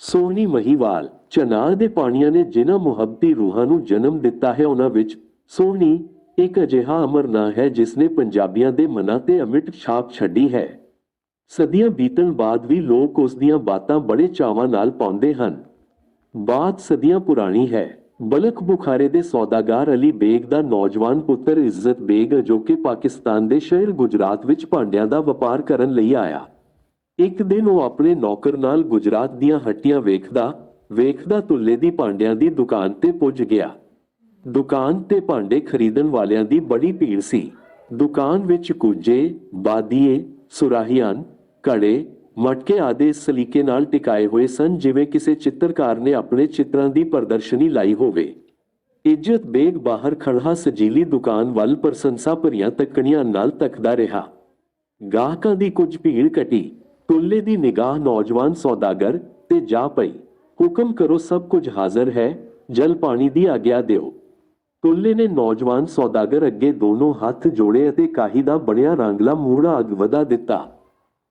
ਸੋਹਣੀ ਮਹੀਵਾਲ ਚਨਾਰ ਦੇ ਪਾਣੀਆਂ ਨੇ ਜਿਨ੍ਹਾਂ ਮੁਹੱਬਤੀ ਰੂਹਾਂ ਨੂੰ ਜਨਮ ਦਿੱਤਾ ਹੈ, ਉਹਨਾਂ ਵਿੱਚ ਸੋਹਣੀ ਇੱਕ ਅਜਿਹਾ ਅਮਰ ਨਾਂ ਹੈ ਜਿਸ ਨੇ ਪੰਜਾਬੀਆਂ ਦੇ ਮਨਾਂ ਤੇ ਅਮਿਟ ਛਾਪ ਛੱਡੀ ਹੈ। ਸਦੀਆਂ ਬੀਤਣ ਬਾਅਦ ਵੀ ਲੋਕ ਉਸ ਦੀਆਂ ਬਾਤਾਂ ਬੜੇ ਚਾਵਾਂ ਨਾਲ ਪਾਉਂਦੇ ਹਨ। ਬਾਤ ਸਦੀਆਂ ਪੁਰਾਣੀ ਹੈ। ਬਲਖ ਬੁਖਾਰੇ ਦੇ ਸੌਦਾਗਰ ਅਲੀ ਬੇਗ ਦਾ ਨੌਜਵਾਨ ਪੁੱਤਰ ਇੱਜ਼ਤ ਬੇਗ, ਜੋ ਕਿ ਪਾਕਿਸਤਾਨ ਦੇ ਸ਼ਹਿਰ ਗੁਜਰਾਤ ਵਿੱਚ ਭਾਂਡਿਆਂ ਦਾ ਵਪਾਰ ਕਰਨ ਲਈ ਆਇਆ। ਇੱਕ ਦਿਨ ਉਹ ਆਪਣੇ ਨੌਕਰ ਨਾਲ ਗੁਜਰਾਤ ਦੀਆਂ ਹੱਟੀਆਂ ਵੇਖਦਾ ਵੇਖਦਾ ਤੁੱਲੇ ਦੀ ਭਾਂਡਿਆਂ ਦੀ ਦੁਕਾਨ ਤੇ ਪੁੱਜ ਗਿਆ। ਦੁਕਾਨ ਤੇ ਭਾਂਡੇ ਖਰੀਦਣ ਵਾਲਿਆਂ ਦੀ ਬੜੀ ਭੀੜ ਸੀ। ਦੁਕਾਨ ਵਿੱਚ ਕੁਜੇ ਬਾਦੀਏ ਸੁਰਾਹੀਆਂ ਕੜੇ ਮਟਕੇ ਆਦਿ ਸਲੀਕੇ ਨਾਲ ਟਿਕਾਏ ਹੋਏ ਸਨ, ਜਿਵੇਂ ਕਿਸੇ ਚਿੱਤਰਕਾਰ ਨੇ ਆਪਣੇ ਚਿੱਤਰਾਂ ਦੀ ਪ੍ਰਦਰਸ਼ਨੀ ਲਾਈ ਹੋਵੇ। ਇੱਜ਼ਤ ਬੇਗ ਬਾਹਰ ਖੜਾ ਸਜੀਲੀ ਦੁਕਾਨ ਵੱਲ ਪ੍ਰਸ਼ੰਸਾ ਭਰੀਆਂ ਤੱਕਣੀਆਂ ਨਾਲ ਤੱਕਦਾ ਰਿਹਾ। ਗਾਹਕਾਂ ਦੀ ਕੁਝ ਭੀੜ ਘਟੀ। ਟੁੱਲੇ ਦੀ ਨਿਗਾਹ ਨੌਜਵਾਨ ਸੌਦਾਗਰ ਤੇ ਜਾ ਪਈ। ਹੁਕਮ ਕਰੋ ਸਭ ਕੁਝ ਹਾਜ਼ਰ ਹੈ, ਜਲ ਪਾਣੀ ਦੀ ਆਗਿਆ ਦਿਓ। ਤੁੱਲੇ ਨੇ ਨੌਜਵਾਨ ਸੌਦਾਗਰ ਅੱਗੇ ਦੋਨੋਂ ਹੱਥ ਜੋੜੇ ਅਤੇ ਕਾਹੀ ਦਾ ਬਣਿਆ ਰੰਗਲਾ ਮੂਹੜਾ ਅੱਗ ਵਧਾ ਦਿੱਤਾ।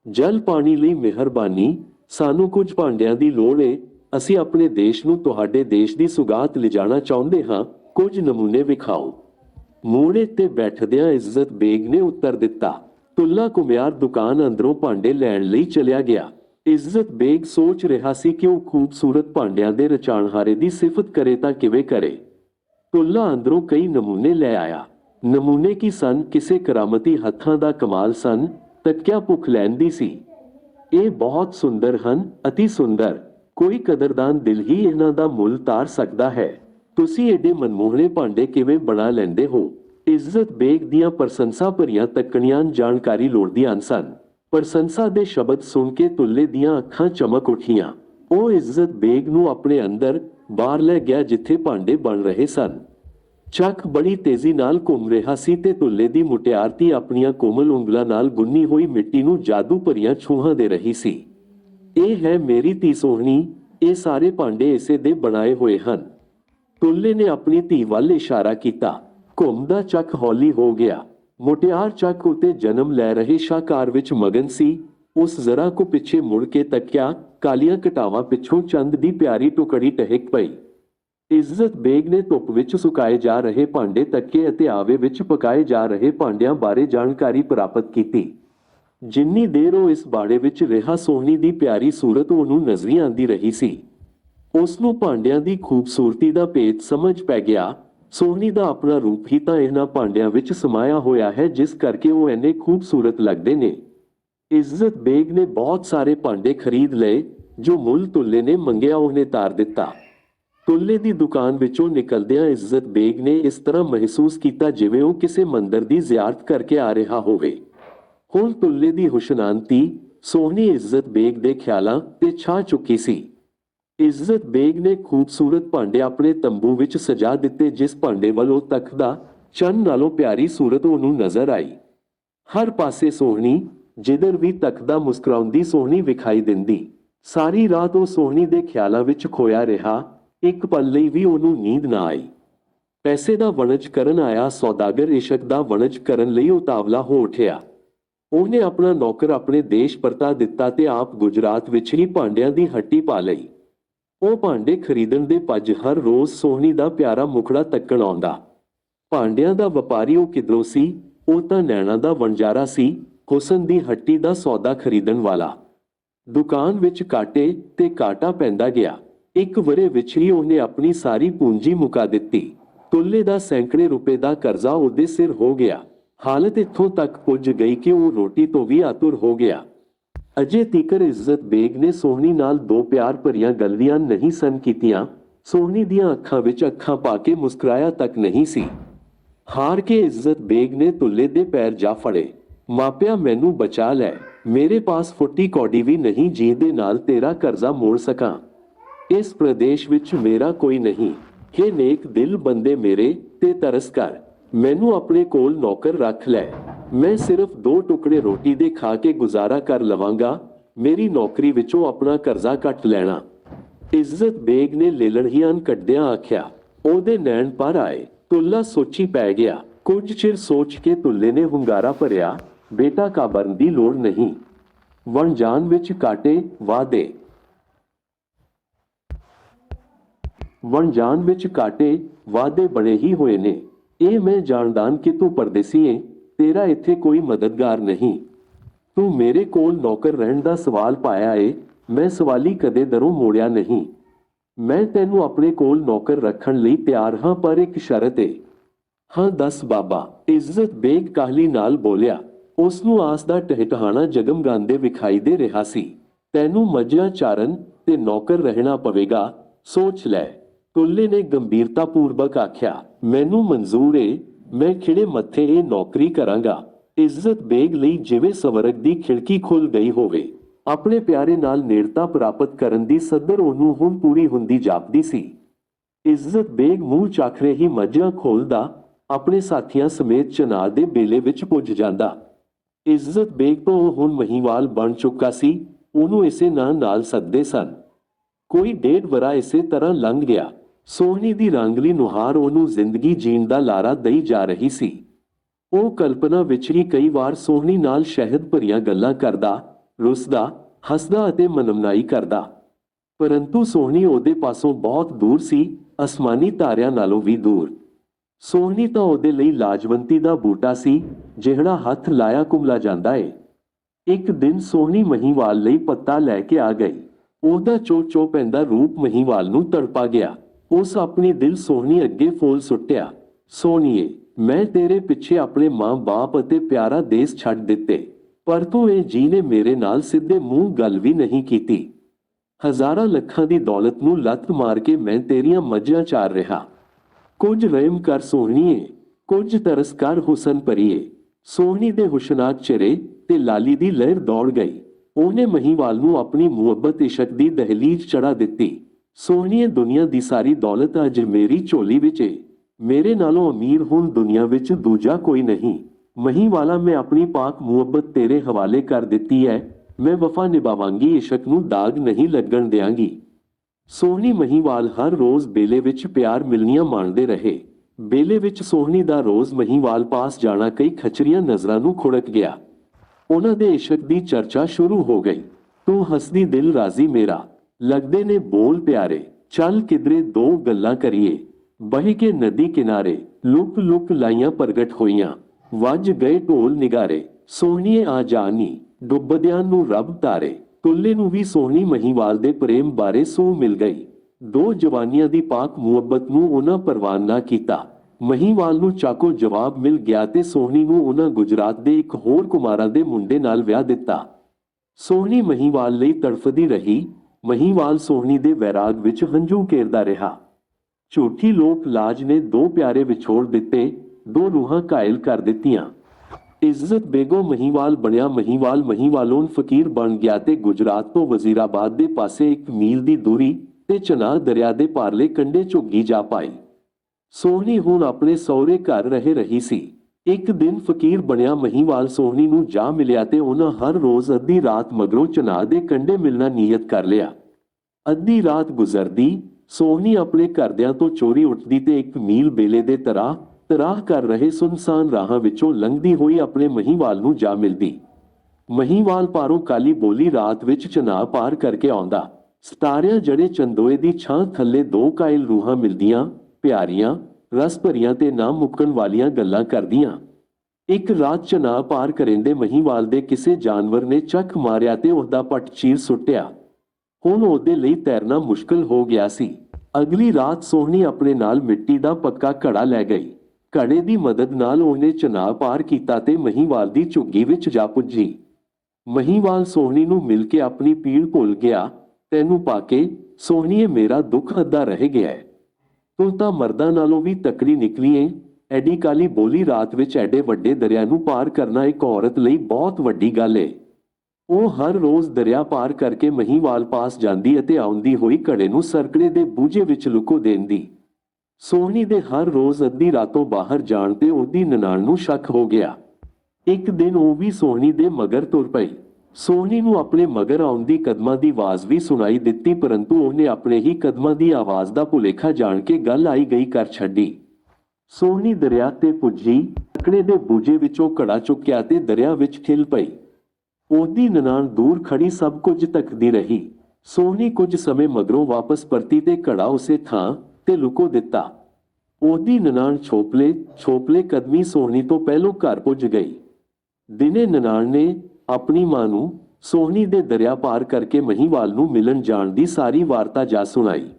ਜਲ ਪਾਣੀ ਲਈ ਮਿਹਰਬਾਨੀ, ਸਾਨੂੰ ਕੁਝ ਭਾਂਡਿਆਂ ਦੀ ਲੋੜ ਏ। ਅਸੀਂ ਆਪਣੇ ਦੇਸ਼ ਨੂੰ ਤੁਹਾਡੇ ਦੇਸ਼ ਦੀ ਸੁਗਾਤ ਲਿਜਾਣਾ ਚਾਹੁੰਦੇ ਹਾਂ। ਕੁਝ ਨਮੂਨੇ ਵਿਖਾਓ। ਮੂਹੜੇ ਤੇ ਬੈਠਦਿਆਂ ਇੱਜ਼ਤ ਬੇਗ ਨੇ ਉੱਤਰ ਦਿੱਤਾ। ਤੁੱਲਾ ਕੁਮਿਆਰ ਦੁਕਾਨ ਅੰਦਰੋਂ ਭਾਂਡੇ ਲੈਣ ਲਈ ਚਲਿਆ ਗਿਆ। ਇੱਜ਼ਤ ਬੇਗ ਸੋਚ ਰਿਹਾ ਸੀ ਕਿ ਉਹ ਖੂਬਸੂਰਤ ਭਾਂਡਿਆਂ ਦੇ ਰਚਾਣਹਾਰੇ ਦੀ ਸਿਫਤ ਕਰੇ ਤਾਂ ਕਿਵੇਂ ਕਰੇ। ਤੁੱਲਾ ਅੰਦਰੋਂ ਕਈ ਨਮੂਨੇ ਲੈ ਆਇਆ। ਨਮੂਨੇ ਕੀ ਸਨ? ਕਿਸੇ ਕਰਾਮਤੀ ਹੱਥਾਂ ਦਾ ਕਮਾਲ ਸਨ? ਤੱਕਿਆ ਭੁੱਖ ਲੈਂਦੀ ਸੀ। ਇਹ ਬਹੁਤ ਸੁੰਦਰ ਹਨ, ਅਤੀ ਸੁੰਦਰ। ਕੋਈ ਕਦਰਦਾਨ ਦਿਲ ਹੀ ਇਹਨਾਂ ਦਾ ਮੁੱਲ ਤਾਰ ਸਕਦਾ ਹੈ। ਤੁਸੀਂ ਏਡੇ ਮਨਮੋਹਣੇ ਭਾਂਡੇ ਕਿਵੇਂ ਬਣਾ ਲੈਂਦੇ ਹੋ? ਇੱਜ਼ਤ ਬੇਗ ਦੀਆਂ ਪ੍ਰਸ਼ੰਸਾ ਭਰੀਆਂ ਤੱਕਣੀਆਂ ਜਾਣਕਾਰੀ ਲੋੜਦੀਆਂ ਸਨ। ਪ੍ਰਸ਼ੰਸਾ ਦੇ ਸ਼ਬਦ ਸੁਣ ਕੇ ਤੁੱਲੇ ਦੀਆਂ ਅੱਖਾਂ ਚਮਕ ਉੱਠੀਆਂ। ਉਹ ਇੱਜ਼ਤ ਬੇਗ ਨੂੰ ਆਪਣੇ ਅੰਦਰ ਬਾਹਰ ਲੈ ਗਿਆ ਜਿੱਥੇ ਭਾਂਡੇ ਬਣ ਰਹੇ ਸਨ। ਚੱਕ ਬੜੀ ਤੇਜ਼ੀ ਨਾਲ ਘੁੰਮ ਰਿਹਾ ਸੀ ਤੇ ਤੁੱਲੇ ਦੀ ਮੁਟਿਆਰਤੀ ਆਪਣੀਆਂ ਕੋਮਲ ਉਂਗਲਾਂ ਨਾਲ ਗੁੰਨੀ ਹੋਈ ਮਿੱਟੀ ਨੂੰ ਜਾਦੂ ਭਰੀਆਂ ਛੂਹਾਂ ਦੇ ਰਹੀ ਸੀ। ਇਹ ਹੈ ਮੇਰੀ ਧੀ ਸੋਹਣੀ, ਇਹ ਸਾਰੇ ਭਾਂਡੇ ਇਸੇ ਦੇ ਬਣਾਏ ਹੋਏ ਹਨ। ਤੁੱਲੇ ਨੇ ਆਪਣੀ ਧੀ ਵੱਲ ਇਸ਼ਾਰਾ ਕੀਤਾ। ਘੁੰਮਦਾ ਚੱਕ ਹੌਲੀ ਹੋ ਗਿਆ। ਮੁਟਿਆਰ ਚੱਕ ਉਤੇ ਜਨਮ ਲੈ ਰਹੇ ਸ਼ਾਕਾਰ ਵਿੱਚ ਮਗਨ ਸੀ। ਉਸ ਜ਼ਰਾ ਕੋ ਪਿੱਛੇ ਮੁੜ ਕੇ ਤੱਕਿਆ, ਕਾਲੀਆਂ ਘਟਾਵਾਂ ਪਿੱਛੋਂ ਚੰਦ ਦੀ ਪਿਆਰੀ ਟੁਕੜੀ ਟਹਿਕ ਪਈ। ਇੱਜ਼ਤ ਬੇਗ ਨੇ ਧੁੱਪ ਵਿੱਚ ਸੁਕਾਏ ਜਾ ਰਹੇ ਭਾਂਡੇ ਤੱਕੇ ਅਤੇ ਆਵੇ ਵਿੱਚ ਪਕਾਏ ਜਾ ਰਹੇ ਭਾਂਡਿਆਂ ਬਾਰੇ ਜਾਣਕਾਰੀ ਪ੍ਰਾਪਤ ਕੀਤੀ। ਜਿੰਨੀ ਦੇਰ ਉਹ ਇਸ ਬਾੜੇ ਵਿੱਚ ਰਿਹਾ, ਸੋਹਣੀ ਦੀ ਪਿਆਰੀ ਸੂਰਤ ਉਹਨੂੰ ਨਜ਼ਰੀ ਆਂਦੀ ਰਹੀ ਸੀ। ਉਸ ਨੂੰ ਭਾਂਡਿਆਂ ਦੀ ਖੂਬਸੂਰਤੀ ਦਾ ਭੇਦ ਸਮਝ ਪੈ ਗਿਆ। ਸੋਹਣੀ ਦਾ ਆਪਣਾ ਰੂਪ ਹੀ ਤਾਂ ਇਹਨਾਂ ਭਾਂਡਿਆਂ ਵਿੱਚ ਸਮਾਇਆ ਹੋਇਆ ਹੈ, ਜਿਸ ਕਰਕੇ ਉਹ ਇੰਨੇ ਖੂਬਸੂਰਤ ਲੱਗਦੇ ਨੇ। ਇੱਜ਼ਤ ਬੇਗ ਨੇ ਬਹੁਤ ਸਾਰੇ ਭਾਂਡੇ ਖਰੀਦ ਲਏ, ਜੋ ਮੁੱਲ ਤੁੱਲੇ ਨੇ ਮੰਗਿਆ ਉਹਨੇ ਤਾਰ ਦਿੱਤਾ। ਤੁੱਲੇ ਦੀ ਦੁਕਾਨ ਵਿੱਚੋਂ ਨਿਕਲਦਿਆਂ ਇੱਜ਼ਤ ਬੇਗ ਨੇ ਇਸ ਤਰ੍ਹਾਂ ਮਹਿਸੂਸ ਕੀਤਾ ਜਿਵੇਂ ਉਹ ਕਿਸੇ ਮੰਦਰ ਦੀ ਜ਼ਿਆਰਤ ਕਰਕੇ ਆ ਰਿਹਾ ਹੋਵੇ। ਹੁਣ ਤੁੱਲੇ ਦੀ ਹੁਸ਼ਨਾਨਤੀ ਸੋਹਣੀ ਇੱਜ਼ਤ ਬੇਗ ਦੇ ਖਿਆਲਾਂ ਤੇ ਛਾ ਚੁੱਕੀ ਸੀ। ਇੱਜ਼ਤ ਬੇਗ ਨੇ ਖੂਬਸੂਰਤ ਭਾਂਡੇ ਆਪਣੇ ਤੰਬੂ ਵਿੱਚ ਸਜਾ ਦਿੱਤੇ, ਜਿਸ ਭਾਂਡੇ ਵੱਲ ਉਹ ਤੱਕਦਾ ਚੰਨ ਨਾਲੋਂ ਪਿਆਰੀ ਸੂਰਤ ਉਹਨੂੰ ਨਜ਼ਰ ਆਈ। ਹਰ ਪਾਸੇ ਸੋਹਣੀ, ਜਿੱਧਰ ਵੀ ਤੱਕਦਾ ਮੁਸਕਰਾਉਂਦੀ ਸੋਹਣੀ ਵਿਖਾਈ ਦਿੰਦੀ, ਸਾਰੀ ਰਾਤ ਉਹ ਸੋਹਣੀ ਦੇ ਖਿਆਲਾਂ ਵਿੱਚ ਖੋਇਆ ਰਿਹਾ, ਇੱਕ ਪਲ ਲਈ ਵੀ ਉਹਨੂੰ ਨੀਂਦ ਨਾ ਆਈ। ਪੈਸੇ ਦਾ ਵਣਜ ਕਰਨ ਆਇਆ, ਸੌਦਾਗਰ ਇਸ਼ਕ ਦਾ ਵਣਜ ਕਰਨ ਲਈ ਉਤਾਵਲਾ ਹੋ ਉਠਿਆ। ਉਹਨੇ ਆਪਣਾ ਨੌਕਰ ਆਪਣੇ ਦੇਸ਼ ਪਰਤਾ ਦਿੱਤਾ ਤੇ ਆਪ ਗੁਜਰਾਤ ਵਿੱਚ ਹੀ ਭਾਂਡਿਆਂ ਦੀ ਹੱਟੀ ਪਾ ਲਈ। ਉਹ ਭਾਂਡੇ ਖਰੀਦਣ ਦੇ ਭੱਜ ਹਰ ਰੋਜ਼ ਸੋਹਣੀ ਦਾ ਪਿਆਰਾ ਮੁਖੜਾ ਤੱਕਣ ਆਉਂਦਾ। ਭਾਂਡਿਆਂ ਦਾ ਵਪਾਰੀ ਉਹ ਕਿਧਰੋਂ ਸੀ? ਉਹ ਤਾਂ ਨੈਣਾ ਦਾ ਵਣਜਾਰਾ ਸੀ ਹੁਸਨ ਦੀ ਹੱਟੀ ਦਾ ਸੌਦਾ ਖਰੀਦਣ ਵਾਲਾ। ਦੁਕਾਨ ਵਿੱਚ ਕਾਟੇ ਤੇ ਕਾਟਾ ਪੈਂਦਾ ਗਿਆ। ਇੱਕ ਵਰੇ ਵਿੱਚ ਹੀ ਉਹਨੇ ਆਪਣੀ ਸਾਰੀ ਪੂੰਜੀ ਮੁਕਾ ਦਿੱਤੀ। ਤੁੱਲੇ ਦਾ ਸੈਂਕੜੇ ਰੁਪਏ ਦਾ ਕਰਜ਼ਾ ਉਹਦੇ ਸਿਰ ਹੋ ਗਿਆ। ਹਾਲਤ ਇੱਥੋਂ ਤੱਕ ਪੁੱਜ ਗਈ ਕਿ ਉਹ ਰੋਟੀ ਤੋਂ ਵੀ ਆਤੁਰ ਹੋ ਗਿਆ। ਅਜੇ ਤੀਕਰ ਇੱਜ਼ਤ ਬੇਗ ਨੇ ਸੋਹਣੀ ਨਾਲ ਦੋ ਪਿਆਰ ਭਰੀਆਂ ਗਲਵੀਆਂ ਨਹੀਂ ਸਨ ਕੀਤੀਆਂ। ਸੋਹਣੀ ਦੀਆਂ ਅੱਖਾਂ ਵਿੱਚ ਅੱਖਾਂ ਪਾ ਕੇ ਮੁਸਕਰਾਇਆ ਤੱਕ ਨਹੀਂ ਸੀ। ਹਾਰ ਕੇ ਇੱਜ਼ਤ ਬੇਗ ਨੇ ਤੁੱਲੇ ਦੇ ਪੈਰ ਜਾ ਫੜੇ। ਮਾਪਿਆ, ਮੈਨੂੰ ਬਚਾ ਲੈ। ਮੇਰੇ ਪਾਸ ਫੁੱਟੀ ਕੌਡੀ ਵੀ ਨਹੀਂ ਜਿਹਦੇ ਨਾਲ ਤੇਰਾ ਕਰਜ਼ਾ ਮੋੜ ਸਕਾਂ। ਇਸ ਪ੍ਰਦੇਸ਼ ਵਿੱਚ ਮੇਰਾ ਕੋਈ ਨਹੀਂ। हे ਨੇਕ, ਦਿਲ ਬੰਦੇ ਮੇਰੇ ਤੇ ਤਰਸ ਕਰ। ਮੈਨੂੰ ਆਪਣੇ ਕੋਲ ਨੌਕਰ ਰੱਖ ਲੈ। ਮੈਂ ਸਿਰਫ ਦੋ ਟੁਕੜੇ ਰੋਟੀ ਦੇ ਖਾ ਕੇ ਗੁਜ਼ਾਰਾ ਕਰ ਲਵਾਂਗਾ। ਮੇਰੀ ਨੌਕਰੀ ਵਿੱਚੋਂ ਆਪਣਾ ਕਰਜ਼ਾ ਕੱਟ ਲੈਣਾ। ਇੱਜ਼ਤ ਬੇਗ ਨੇ ਲੇਲੜੀਆਂ ਕੱਢਿਆਂ ਆਖਿਆ, ਉਹਦੇ ਨੈਣ ਪਰ ਆਏ। ਤੁੱਲਾ ਸੋਚੀ ਪੈ ਗਿਆ। ਕੁਝ ਚਿਰ ਸੋਚ ਕੇ ਤੁੱਲੇ ਨੇ ਹੁੰਗਾਰਾ ਭਰਿਆ। ਬੇਟਾ ਕਾਬਰਨ ਦੀ ਲੋੜ ਨਹੀਂ। ਵਣ ਜਾਨ ਵਿੱਚ ਕਾਟੇ ਵਾਦੇ ਵਣ ਜਾਣ ਵਿੱਚ ਕਾਟੇ ਵਾਦੇ ਬੜੇ ਹੀ ਹੋਏ ਨੇ। ਇਹ ਮੈਂ ਜਾਣਦਾ ਕਿ ਤੂੰ ਪਰਦੇਸੀ ਏ, ਤੇਰਾ ਇੱਥੇ ਕੋਈ ਮਦਦਗਾਰ ਨਹੀਂ। ਤੂੰ ਮੇਰੇ ਕੋਲ ਨੌਕਰ ਰਹਿਣ ਦਾ ਸਵਾਲ ਪਾਇਆ ਏ, ਮੈਂ ਸਵਾਲੀ ਕਦੇ ਦਰੋਂ ਮੋੜਿਆ ਨਹੀਂ। ਮੈਂ ਤੈਨੂੰ ਆਪਣੇ ਕੋਲ ਨੌਕਰ ਰੱਖਣ ਲਈ ਤਿਆਰ ਹਾਂ, ਪਰ ਇੱਕ ਸ਼ਰਤ ਏ। ਹਾਂ, ਦੱਸ ਬਾਬਾ, ਇੱਜ਼ਤ ਬੇਗ ਕਾਹਲੀ ਨਾਲ ਬੋਲਿਆ। ਉਸ ਨੂੰ ਆਸ ਦਾ ਟਹਿਟਹਾਣਾ ਜਗਮਗਾਉਂਦੇ ਵਿਖਾਈ ਦੇ ਰਿਹਾ ਸੀ। ਤੈਨੂੰ ਮੱਝਾਂ ਚਾਰਨ ਤੇ ਨੌਕਰ ਰਹਿਣਾ ਪਵੇਗਾ, ਸੋਚ ਲੈ। ਟੁੱਲੇ ਨੇ ਗੰਭੀਰਤਾ ਪੂਰਵਕ ਆਖਿਆ, ਮੈਨੂੰ ਮਨਜ਼ੂਰ ਏ, ਮੈਂ ਖਿੜੇ ਮੱਥੇ ਇਹ ਨੌਕਰੀ ਕਰਾਂਗਾ। ਇੱਜ਼ਤ ਬੇਗ ਲਈ ਜਿਵੇਂ ਸਵਰਗ ਦੀ ਖਿੜਕੀ ਖੁੱਲ ਗਈ ਹੋਵੇ। ਆਪਣੇ ਪਿਆਰੇ ਨਾਲ ਨੇੜਤਾ ਪ੍ਰਾਪਤ ਕਰਨ ਦੀ ਸੱਦਰ ਉਹਨੂੰ ਹੁਣ ਪੂਰੀ ਹੁੰਦੀ ਜਾਪਦੀ ਸੀ। ਇੱਜ਼ਤ ਬੇਗ ਮੂੰਹ ਚੱਖ ਹੀ ਮੱਝਾਂ ਖੋਲਦਾ ਆਪਣੇ ਸਾਥੀਆਂ ਸਮੇਤ ਚਨਾਰ ਦੇ ਬੇਲੇ ਵਿੱਚ ਪੁੱਜ ਜਾਂਦਾ। ਇੱਜ਼ਤ ਬੇਗ ਤੋਂ ਉਹ ਹੁਣ ਮਹੀਵਾਲ ਬਣ ਚੁੱਕਾ ਸੀ, ਉਹਨੂੰ ਇਸੇ ਨਾਂ ਨਾਲ ਸੱਦਦੇ ਸਨ। ਕੋਈ ਡੇਢ ਵਰਾ ਇਸੇ ਤਰ੍ਹਾਂ ਲੰਘ ਗਿਆ। ਸੋਹਣੀ ਦੀ ਰੰਗਲੀ ਨੁਹਾਰ ਉਹਨੂੰ ਜ਼ਿੰਦਗੀ ਜੀਣ ਦਾ ਲਾਰਾ ਦਈ ਜਾ ਰਹੀ ਸੀ। ਉਹ ਕਲਪਨਾ ਵਿੱਚ ਹੀ ਕਈ ਵਾਰ ਸੋਹਣੀ ਨਾਲ ਸ਼ਹਿਦ ਭਰੀਆਂ ਗੱਲਾਂ ਕਰਦਾ, ਰੁੱਸਦਾ, ਹੱਸਦਾ ਅਤੇ ਮਨਮਨਾਈ ਕਰਦਾ। ਪਰੰਤੂ ਸੋਹਣੀ ਉਹਦੇ ਪਾਸੋਂ ਬਹੁਤ ਦੂਰ ਸੀ, ਅਸਮਾਨੀ ਤਾਰਿਆਂ ਨਾਲੋਂ ਵੀ ਦੂਰ। ਸੋਹਣੀ ਤਾਂ ਉਹਦੇ ਲਈ ਲਾਜਵੰਤੀ ਦਾ ਬੂਟਾ ਸੀ, ਜਿਹੜਾ ਹੱਥ ਲਾਇਆ ਕੁਮਲਾ ਜਾਂਦਾ ਏ। ਇੱਕ ਦਿਨ ਸੋਹਣੀ ਮਹੀਵਾਲ ਲਈ ਪੱਤਾ ਲੈ ਕੇ ਆ ਗਈ। ਉਹਦਾ ਚੋ ਚੋ ਪੈਂਦਾ ਰੂਪ ਮਹੀਵਾਲ ਨੂੰ ਤੜਪਾ ਗਿਆ। ਉਸ ਆਪਣੀ ਦਿਲ ਸੋਹਣੀ ਅੱਗੇ ਫੋਲ ਸੁੱਟਿਆ ਸੋਹਣੀਏ ਮੈਂ ਤੇਰੇ ਪਿੱਛੇ ਆਪਣੇ ਮਾਂ-ਬਾਪ ਅਤੇ ਪਿਆਰਾ ਦੇਸ਼ ਛੱਡ ਦਿੱਤੇ, ਪਰ ਤੂੰ ਇਹ ਜੀ ਨੇ ਮੇਰੇ ਨਾਲ ਸਿੱਧੇ ਮੂੰਹ ਗੱਲ ਵੀ ਨਹੀਂ ਕੀਤੀ। ਹਜ਼ਾਰਾਂ ਲੱਖਾਂ ਦੀ ਦੌਲਤ ਨੂੰ ਲੱਤ ਮਾਰ ਕੇ ਮੈਂ ਤੇਰੀਆਂ ਮੱਝਾਂ ਚਾਰ ਰਿਹਾ। ਕੁਝ ਰਹਿਮ ਕਰ ਸੋਹਣੀਏ, ਕੁਝ ਤਰਸ ਕਰ ਹੁਸਨ ਪਰੀਏ ਸੋਹਣੀ ਦੇ ਹੁਸ਼ਨਾਕ ਚਿਹਰੇ ਤੇ ਲਾਲੀ ਦੀ ਲਹਿਰ ਦੌੜ ਗਈ। ਉਹਨੇ ਮਹੀਵਾਲ ਨੂੰ ਆਪਣੀ ਮੁਹੱਬਤ ਇਸ਼ਕ ਦੀ ਦਹਲੀਜ਼ ਚੜਾ ਦਿੱਤੀ। ਸੋਹਣੀਏ ਦੁਨੀਆ ਦੀ ਸਾਰੀ ਦੌਲਤ ਅੱਜ ਮੇਰੀ ਝੋਲੀ ਵਿੱਚ ਏ। ਮੇਰੇ ਨਾਲੋਂ ਅਮੀਰ ਹੁਣ ਦੁਨੀਆ ਵਿੱਚ ਦੂਜਾ ਕੋਈ ਨਹੀਂ। ਮਹੀਵਾਲਾ ਮੈਂ ਆਪਣੀ ਪਾਕ ਮੁਹੱਬਤ ਤੇਰੇ ਹਵਾਲੇ ਕਰ ਦਿੱਤੀ ਹੈ ਮੈਂ ਵਫਾ ਨਿਭਾਵਾਂਗੀ, ਇਸ਼ਕ ਨੂੰ ਦਾਗ ਨਹੀਂ ਲੱਗਣ ਦਿਆਂਗੀ। ਸੋਹਣੀ ਮਹੀਵਾਲ ਹਰ ਰੋਜ਼ ਬੇਲੇ ਵਿੱਚ ਪਿਆਰ ਮਿਲਨੀਆਂ ਮਾਣਦੇ ਰਹੇ। ਬੇਲੇ ਵਿੱਚ ਸੋਹਣੀ ਦਾ ਰੋਜ਼ ਮਹੀਵਾਲ ਪਾਸ ਜਾਣਾ ਕਈ ਖਚਰੀਆਂ ਨਜ਼ਰਾਂ ਨੂੰ ਖੁੜਕ ਗਿਆ। ਉਹਨਾਂ ਦੇ ਇਸ਼ਕ ਦੀ ਚਰਚਾ ਸ਼ੁਰੂ ਹੋ ਗਈ। ਤੂੰ ਹੱਸਦੀ ਦਿਲ ਰਾਜ਼ੀ ਮੇਰਾ। ਲੱਗਦੇ ਨੇ ਬੋਲ ਪਿਆਰੇ, ਚੱਲ ਕਿਧਰੇ ਦੋ ਗੱਲਾਂ ਕਰੀਏ। ਬਹਿ ਕੇ ਨਦੀ ਕਿਨਾਰੇ, ਲੁਕ ਲੁਕ ਲਾਈਆਂ ਪ੍ਰਗਟ ਹੋਈਆਂ। ਵੱਜ ਗਏ ਢੋਲ ਨਿਗਾਰੇ ਸੋਹਣੀਏ ਆ ਜਾਨੀ, ਡੁੱਬਦਿਆਂ ਨੂੰ ਰੱਬ ਤਾਰੇ। ਟੁੱਲੇ ਨੂੰ ਵੀ ਸੋਹਣੀ ਮਹੀਵਾਲ ਦੇ ਪ੍ਰੇਮ ਬਾਰੇ ਸੂਹ ਮਿਲ ਗਈ। ਦੋ ਜਵਾਨੀਆਂ ਦੀ ਪਾਕ ਮੁਹੱਬਤ ਨੂੰ ਉਹਨਾਂ ਪ੍ਰਵਾਨ ਨਾ ਕੀਤਾ। ਮਹੀਵਾਲ ਨੂੰ ਚਾਕੋ ਜਵਾਬ ਮਿਲ ਗਿਆ ਤੇ ਸੋਹਣੀ ਨੂੰ ਉਹਨਾਂ ਗੁਜਰਾਤ ਦੇ ਇੱਕ ਹੋਰ ਕੁਮਾਰਾਂ ਦੇ ਮੁੰਡੇ ਨਾਲ ਵਿਆਹ ਦਿੱਤਾ। ਸੋਹਣੀ ਮਹੀਵਾਲ ਲਈ ਤੜਫਦੀ ਰਹੀ। ਮਹੀਵਾਲ ਸੋਹਣੀ ਦੇ ਵੈਰਾਗ ਵਿੱਚ ਹੰਝੂ ਘੇਰਦਾ ਰਿਹਾ। ਝੂਠੀ ਲੋਕ ਲਾਜ ਨੇ ਦੋ ਪਿਆਰੇ ਵਿਛੋੜ ਦਿੱਤੇ, ਦੋ ਰੂਹਾਂ ਕਾਇਲ ਕਰ ਦਿੱਤੀਆਂ। ਇੱਜ਼ਤ ਬੇਗੋ ਮਹੀਵਾਲ ਬਣਿਆ ਮਹੀਵਾਲ ਮਹੀਵਾਲੋਂ ਫਕੀਰ ਬਣ ਗਿਆ ਤੇ ਗੁਜਰਾਤ ਤੋਂ ਵਜ਼ੀਰਾਬਾਦ ਦੇ ਪਾਸੇ ਇੱਕ ਮੀਲ ਦੀ ਦੂਰੀ ਤੇ ਚਨਾਹ ਦਰਿਆ ਦੇ ਪਾਰਲੇ ਕੰਢੇ ਝੁੱਗੀ ਜਾ ਪਾਈ। ਸੋਹਣੀ ਹੁਣ ਆਪਣੇ ਸਹੁਰੇ ਘਰ ਰਹੇ ਰਹੀ ਸੀ। ਇੱਕ ਦਿਨ ਫਕੀਰ ਬਣਿਆ ਮਹੀਵਾਲ ਸੋਹਣੀ ਨੂੰ ਜਾ ਮਿਲਿਆ ਤੇ ਉਹਨਾਂ ਹਰ ਰੋਜ਼ ਅੱਧੀ ਰਾਤ ਮਗਰੋਂ ਚਨਾਰ ਦੇ ਕੰਢੇ ਮਿਲਣਾ ਨੀਅਤ ਕਰ ਲਿਆ। ਅੱਧੀ ਰਾਤ ਗੁਜ਼ਰਦੀ, ਸੋਹਣੀ ਆਪਣੇ ਘਰਦਿਆਂ ਤੋਂ ਚੋਰੀ ਉੱਠਦੀ ਤੇ ਇੱਕ ਮੀਲ ਬੇਲੇ ਦੇ ਤਰਾਹ ਤਰਾਹ ਕਰ ਰਹੇ ਸੁਨਸਾਨ ਰਾਹਾਂ ਵਿੱਚੋਂ ਲੰਘਦੀ ਹੋਈ ਆਪਣੇ ਮਹੀਵਾਲ ਨੂੰ ਜਾ ਮਿਲਦੀ। ਮਹੀਵਾਲ ਪਾਰੋਂ ਕਾਲੀ ਬੋਲੀ ਰਾਤ ਵਿੱਚ ਚਨਾਹ ਪਾਰ ਕਰਕੇ ਆਉਂਦਾ। ਸਤਾਰਿਆਂ ਜੜੇ ਚੰਦੋਏ ਦੀ ਛਾਂ ਥੱਲੇ ਦੋ ਕਾਇਲ ਰੂਹਾਂ ਮਿਲਦੀਆਂ, ਪਿਆਰੀਆਂ ਰਸ ਭਰੀਆਂ ਤੇ ਨਾ ਮੁੱਕਣ ਵਾਲੀਆਂ ਗੱਲਾਂ ਕਰਦੀਆਂ। ਇੱਕ ਰਾਤ ਚਨਾਹ ਪਾਰ ਕਰੇਂਦੇ ਮਹੀਵਾਲ ਦੇ ਕਿਸੇ ਜਾਨਵਰ ਨੇ ਚੱਕ ਮਾਰਿਆ ਤੇ ਉਹਦਾ ਪੱਟ ਚੀਰ ਸੁੱਟਿਆ। ਹੁਣ ਉਹਦੇ ਲਈ ਤੈਰਨਾ ਮੁਸ਼ਕਲ ਹੋ ਗਿਆ ਸੀ। ਅਗਲੀ ਰਾਤ ਸੋਹਣੀ ਆਪਣੇ ਨਾਲ ਮਿੱਟੀ ਦਾ ਪੱਕਾ ਘੜਾ ਲੈ ਗਈ। ਘੜੇ ਦੀ ਮਦਦ ਨਾਲ ਉਹਨੇ ਚਨਾਹ ਪਾਰ ਕੀਤਾ ਤੇ ਮਹੀਵਾਲ ਦੀ ਝੁੱਗੀ ਵਿੱਚ ਜਾ ਪੁੱਜੀ। ਮਹੀਵਾਲ ਸੋਹਣੀ ਨੂੰ ਮਿਲ ਕੇ ਆਪਣੀ ਪੀੜ ਭੁੱਲ ਗਿਆ। ਤੈਨੂੰ ਪਾ ਕੇ ਸੋਹਣੀਏ ਮੇਰਾ ਦੁੱਖ ਅੱਧਾ ਰਹਿ ਗਿਆ ਹੈ। ਤੂੰ ਤਾਂ ਮਰਦਾਂ ਨਾਲੋਂ ਵੀ ਤਕੜੀ ਨਿਕਲੀ ਏ। ਐਡੀ ਕਾਲੀ ਬੋਲੀ ਰਾਤ ਵਿੱਚ ਐਡੇ ਵੱਡੇ ਦਰਿਆ ਨੂੰ ਪਾਰ ਕਰਨਾ ਇੱਕ ਔਰਤ ਲਈ ਬਹੁਤ ਵੱਡੀ ਗੱਲ ਏ। ਉਹ ਹਰ ਰੋਜ਼ ਦਰਿਆ ਪਾਰ ਕਰਕੇ ਮਹੀਵਾਲ ਪਾਸ ਜਾਂਦੀ ਅਤੇ ਆਉਂਦੀ ਹੋਈ ਘੜੇ ਨੂੰ ਸਰਕੜੇ ਦੇ ਬੂਝੇ ਵਿੱਚ ਲੁਕੋ ਦੇਂਦੀ। ਸੋਹਣੀ ਦੇ ਹਰ ਰੋਜ਼ ਅੱਧੀ ਰਾਤੋਂ ਬਾਹਰ ਜਾਣ ਤੇ ਉਹਦੀ ਨਨਾਣ ਨੂੰ ਸ਼ੱਕ ਹੋ ਗਿਆ। ਇੱਕ ਦਿਨ ਉਹ ਵੀ ਸੋਹਣੀ ਦੇ ਮਗਰ ਤੁਰ ਪਈ। ਸੋਹਣੀ ਨੂੰ ਆਪਣੇ ਮਗਰ ਆਉਂਦੀ ਕਦਮਾਂ ਦੀ ਆਵਾਜ਼ ਵੀ ਸੁਣਾਈ ਦਿੱਤੀ, ਪਰੰਤੂ ਉਹਨੇ ਆਪਣੇ ਹੀ ਕਦਮਾਂ ਦੀ ਆਵਾਜ਼ ਦਾ ਭੁਲੇਖਾ ਜਾਣ ਕੇ ਗੱਲ ਆਈ ਗਈ ਕਰ ਛੱਡੀ। ਸੋਹਣੀ ਦਰਿਆ ਤੇ ਪੁੱਜੀ ਟਕੜੇ ਦੇ ਬੂਝੇ ਵਿੱਚੋਂ ਘੜਾ ਚੁੱਕਿਆ ਤੇ ਦਰਿਆ ਵਿੱਚ ਖਿਲ ਪਈ। ਉਹਦੀ ਨਨਾਣ ਦੂਰ ਖੜੀ ਸਭ ਕੁਝ ਤੱਕਦੀ ਰਹੀ। ਸੋਹਣੀ ਕੁਝ ਸਮੇਂ ਮਗਰੋਂ ਵਾਪਸ ਪਰਤੀ ਤੇ ਘੜਾ ਉਸੇ ਥਾਂ ਤੇ ਲੁਕੋ ਦਿੱਤਾ। ਉਹਦੀ ਨਨਾਣ ਛੋਪਲੇ ਛੋਪਲੇ ਕਦਮੀ ਸੋਹਣੀ ਤੋਂ ਪਹਿਲੋਂ ਘਰ ਪੁੱਜ ਗਈ। ਦਿਨੇ ਨਨਾਣ ਨੇ ਆਪਣੀ ਮਾਂ ਨੂੰ ਸੋਹਣੀ ਦੇ ਦਰਿਆ ਪਾਰ ਕਰਕੇ ਮਹੀਵਾਲ ਨੂੰ ਮਿਲਣ ਜਾਣ ਦੀ ਸਾਰੀ ਵਾਰਤਾ ਜਾ ਸੁਣਾਈ।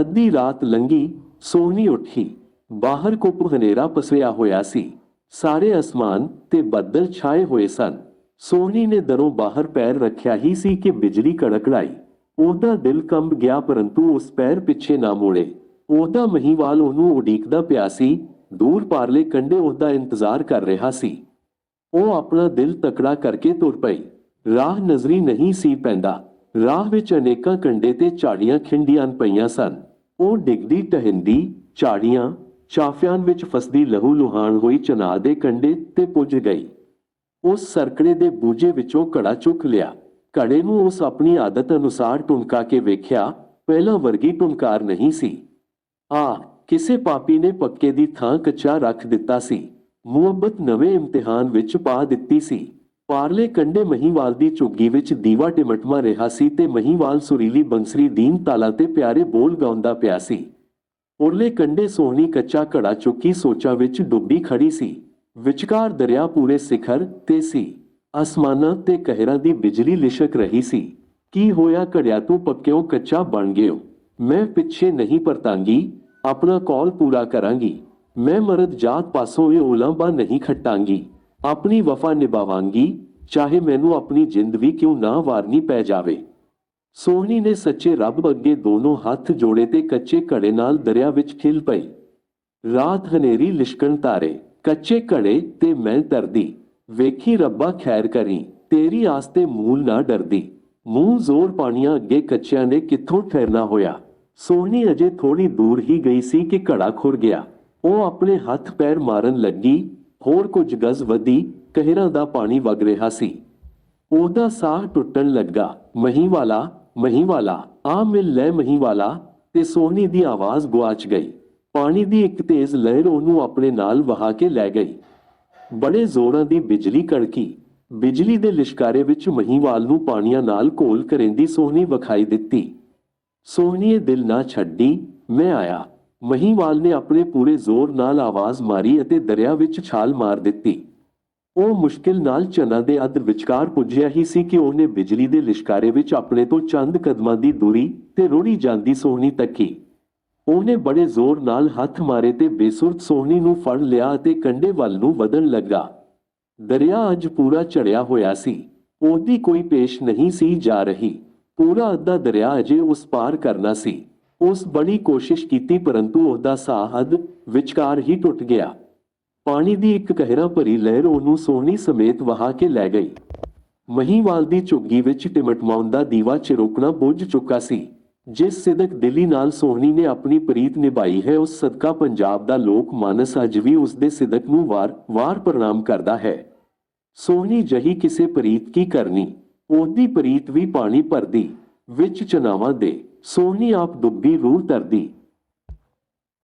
ਅੱਧੀ ਰਾਤ ਲੰਗੀ ਸੋਹਣੀ ਉੱਠੀ। ਬਾਹਰ ਕੁੱਪ ਹਨੇਰਾ ਪਸਰਿਆ ਹੋਇਆ ਸੀ। ਸਾਰੇ ਅਸਮਾਨ ਤੇ ਬੱਦਲ ਛਾਏ ਹੋਏ ਸਨ। ਸੋਹਣੀ ਨੇ ਦਰੋਂ ਬਾਹਰ ਪੈਰ ਰੱਖਿਆ ਹੀ ਸੀ ਕਿ ਬਿਜਲੀ ਕੜਕੜਾਈ। ਉਹਦਾ ਦਿਲ ਕੰਬ ਗਿਆ ਪਰੰਤੂ ਉਸ ਪੈਰ ਪਿੱਛੇ ਨਾ ਮੋੜੇ। ਉਹਦਾ ਮਹੀਵਾਲ ਉਹਨੂੰ ਉਡੀਕਦਾ ਪਿਆ ਸੀ। ਦੂਰ ਪਾਰਲੇ ਕੰਢੇ ਉਹਦਾ ਇੰਤਜ਼ਾਰ ਕਰ ਰਿਹਾ ਸੀ। ਉਹ ਆਪਣਾ ਦਿਲ ਤਕੜਾ ਕਰਕੇ ਤੁਰ ਪਈ। ਰਾਹ ਨਜ਼ਰੀ ਨਹੀਂ ਸੀ ਪੈਂਦਾ। ਰਾਹ ਵਿੱਚ ਅਨੇਕਾਂ ਕੰਡੇ ਤੇ ਝਾੜੀਆਂ ਖਿੰਡੀਆਂ ਪਈਆਂ ਸਨ। ਉਹ ਡਿੱਗਦੀ, ਟਹਿੰਦੀ, ਝਾੜੀਆਂ ਚਾਫਿਆਂ ਵਿੱਚ ਫਸਦੀ ਲਹੂ ਲੁਹਾਨ ਹੋਈ ਚਨਾਹ ਦੇ ਕੰਡੇ ਤੇ ਪੁੱਜ ਗਈ। ਉਸ ਸਰਕੜੇ ਦੇ ਬੂਝੇ ਵਿੱਚੋਂ ਘੜਾ ਚੁੱਕ ਲਿਆ। ਘੜੇ ਨੂੰ ਉਸ ਆਪਣੀ ਆਦਤ ਅਨੁਸਾਰ ਟੁਨਕਾ ਕੇ ਵੇਖਿਆ, ਪਹਿਲਾਂ ਵਰਗੀ ਟੁਨਕਾਰ ਨਹੀਂ ਸੀ। ਆ ਕਿਸੇ ਪਾਪੀ ਨੇ ਪੱਕੇ ਦੀ ਥਾਂ ਕੱਚਾ ਰੱਖ ਦਿੱਤਾ ਸੀ। ਮੁਹੱਬਤ ਨਵੇਂ ਇਮਤਿਹਾਨ ਵਿੱਚ ਪਾ ਦਿੱਤੀ ਸੀ। ਪਾਰਲੇ ਕੰਡੇ ਮਹੀਵਾਲ ਦੀ ਝੁੱਗੀ ਵਿੱਚ ਦੀਵਾ ਟਿਮਟਮਾ ਰਿਹਾ ਸੀ ਤੇ ਮਹੀਵਾਲ ਸੁਰੀਲੀ ਬੰਸਰੀ ਦੀਨ ਤਾਲਾ ਤੇ ਪਿਆਰੇ ਬੋਲ ਗਾਉਂਦਾ ਪਿਆ ਸੀ। ਉਰਲੇ ਕੰਡੇ ਸੋਹਣੀ ਕੱਚਾ ਘੜਾ ਚੁੱਕੀ ਸੋਚਾਂ ਵਿੱਚ ਡੁੱਬੀ ਖੜੀ ਸੀ। ਵਿਚਕਾਰ ਦਰਿਆ ਪੂਰੇ ਸਿਖਰ ਤੇ ਸੀ। ਅਸਮਾਨਾਂ ਤੇ ਕਹਿਰਾਂ ਦੀ ਬਿਜਲੀ ਲਿਸ਼ਕ ਰਹੀ ਸੀ। ਕੀ ਹੋਇਆ ਘੜਿਆ ਤੂੰ ਪੱਕਿਓ ਕੱਚਾ ਬਣ ਗਿਓ। ਮੈਂ ਪਿੱਛੇ ਨਹੀਂ ਪਰਤਾਂਗੀ, ਆਪਣਾ ਕਾਲ ਪੂਰਾ ਕਰਾਂਗੀ। ਮੈਂ ਮਰਦ ਜਾਤ ਪਾਸੋਂ ਇਹ ਉਲਾਂਬਾ ਨਹੀਂ ਖੱਟਾਂਗੀ। ਆਪਣੀ ਵਫਾ ਨਿਭਾਵਾਂਗੀ, ਚਾਹੇ ਮੈਨੂੰ ਆਪਣੀ ਜਿੰਦ ਵੀ ਕਿਉਂ ਨਾ ਵਾਰਨੀ ਪੈ ਜਾਵੇ। ਸੋਹਣੀ ਨੇ ਸੱਚੇ ਰੱਬ ਅੱਗੇ ਦੋਨੋਂ ਹੱਥ ਜੋੜੇ ਤੇ ਕੱਚੇ ਘੜੇ ਨਾਲ ਦਰਿਆ ਵਿੱਚ ਖਿਲ ਪਈ। ਰਾਤ ਹਨੇਰੀ ਲਿਸ਼ਕਣ ਤਾਰੇ, ਕੱਚੇ ਘੜੇ ਤੇ ਮੈਂ ਤਰਦੀ। ਵੇਖੀ ਰੱਬਾ ਖੈਰ ਕਰੀ, ਤੇਰੀ ਆਸ ਤੇ ਮੂਲ ਨਾ ਡਰਦੀ। ਮੂੰਹ ਜ਼ੋਰ ਪਾਣੀਆਂ ਅੱਗੇ ਕੱਚਿਆਂ ਨੇ ਕਿੱਥੋਂ ਠਹਿਰਨਾ ਹੋਇਆ? ਸੋਹਣੀ ਅਜੇ ਥੋੜੀ ਦੂਰ ਹੀ ਗਈ ਸੀ ਕਿ ਘੜਾ ਖੁਰ ਗਿਆ। ਉਹ ਆਪਣੇ ਹੱਥ ਪੈਰ ਮਾਰਨ ਲੱਗੀ, ਹੋਰ ਕੁਝ ਗਜ਼ ਵਧੀ, ਕਹਿਰਾਂ ਦਾ ਪਾਣੀ ਵਗ ਰਿਹਾ ਸੀ। ਉਹਦਾ ਸਾਹ ਟੁੱਟਣ ਲੱਗਾ, ਮਹੀਵਾਲਾ ਮਹੀਵਾਲਾ, ਆ ਮਿਲ ਲੈ ਮਹੀਵਾਲਾ, ਤੇ ਸੋਹਣੀ ਦੀ ਆਵਾਜ਼ ਗੁਆਚ ਗਈ। ਪਾਣੀ ਦੀ ਇੱਕ ਤੇਜ਼ ਲਹਿਰ ਉਹਨੂੰ ਆਪਣੇ ਨਾਲ ਵਹਾ ਕੇ ਲੈ ਗਈ। ਬੜੇ ਜ਼ੋਰਾਂ ਦੀ ਬਿਜਲੀ ਕੜਕੀ। ਬਿਜਲੀ ਦੇ ਲਿਸ਼ਕਾਰੇ ਵਿੱਚ ਮਹੀਵਾਲ ਨੂੰ ਪਾਣੀਆਂ ਨਾਲ ਘੋਲ ਕਰੇਂਦੀ ਸੋਹਣੀ ਵਿਖਾਈ ਦਿੱਤੀ। ਸੋਹਣੀਏ ਦਿਲ ਨਾ ਛੱਡੀ, ਮੈਂ ਆਇਆ। ਮਹੀਵਾਲ ਨੇ ਆਪਣੇ ਪੂਰੇ ਜ਼ੋਰ ਨਾਲ ਆਵਾਜ਼ ਮਾਰੀ ਅਤੇ ਦਰਿਆ ਵਿੱਚ ਛਾਲ ਮਾਰ ਦਿੱਤੀ। ਉਹ ਮੁਸ਼ਕਿਲ ਨਾਲ ਚਨਾ ਦੇ ਅੱਧ ਵਿਚਕਾਰ ਪੁੱਜਿਆ ਹੀ ਸੀ ਕਿ ਉਹਨੇ ਬਿਜਲੀ ਦੇ ਲਿਸ਼ਕਾਰੇ ਵਿੱਚ ਆਪਣੇ ਤੋਂ ਚੰਦ ਕਦਮਾਂ ਦੀ ਦੂਰੀ ਤੇ ਰੋੜੀ ਜਾਂਦੀ ਸੋਹਣੀ ਤੱਕੀ। ਉਹਨੇ ਬੜੇ ਜ਼ੋਰ ਨਾਲ ਹੱਥ ਮਾਰੇ ਤੇ ਬੇਸੁਰਤ ਸੋਹਣੀ ਨੂੰ ਫੜ ਲਿਆ ਅਤੇ ਕੰਡੇ ਵੱਲ ਨੂੰ ਵਧਣ ਲੱਗਾ। ਦਰਿਆ ਅੱਜ ਪੂਰਾ ਚੜਿਆ ਹੋਇਆ ਸੀ। ਉਹਦੀ ਕੋਈ ਪੇਸ਼ ਨਹੀਂ ਸੀ ਜਾ ਰਹੀ। ਪੂਰਾ ਅੱਧਾ ਦਰਿਆ ਅਜੇ ਉਸ ਪਾਰ ਕਰਨਾ ਸੀ। ਉਸ ਬੜੀ ਕੋਸ਼ਿਸ਼ ਕੀਤੀ ਪਰੰਤੂ ਉਹਦਾ ਸਾਹ ਹੱਦ ਵਿਚਕਾਰ ਹੀ ਟੁੱਟ ਗਿਆ। ਪਾਣੀ ਦੀ ਇੱਕ ਕਹਿਰਾ ਭਰੀ ਲਹਿਰ ਉਹਨੂੰ ਸੋਹਣੀ ਸਮੇਤ ਵਹਾ ਕੇ ਲੈ ਗਈ। ਮਹੀਵਾਲ ਦੀ ਝੁੱਗੀ ਵਿੱਚ ਟਿਮਟਮਾਉਣ ਦਾ ਦੀਵਾ ਚਿਰੋਕਣਾ ਬੁੱਝ ਚੁੱਕਾ ਸੀ। ਜਿਸ ਸਿਦਕ ਦਿਲੀ ਨਾਲ ਸੋਹਣੀ ਨੇ ਆਪਣੀ ਪ੍ਰੀਤ ਨਿਭਾਈ ਹੈ, ਉਸ ਸਦਕਾ ਪੰਜਾਬ ਦਾ ਲੋਕ ਮਾਨਸ ਅੱਜ ਵੀ ਉਸ ਦੇ ਸਿਦਕ ਨੂੰ ਵਾਰ-ਵਾਰ ਪ੍ਰਣਾਮ ਕਰਦਾ ਹੈ। ਸੋਹਣੀ ਜਹੀ ਕਿਸੇ ਪ੍ਰੀਤ ਕੀ ਕਰਨੀ, ਉਹਦੀ ਪ੍ਰੀਤ ਵੀ ਪਾਣੀ ਭਰਦੀ, ਵਿੱਚ ਚਨਾਵਾਂ ਦੇ। ਸੋਹਣੀ ਆਪ ਡੁੱਬੀ ਰੂਹ ਧਰਦੀ।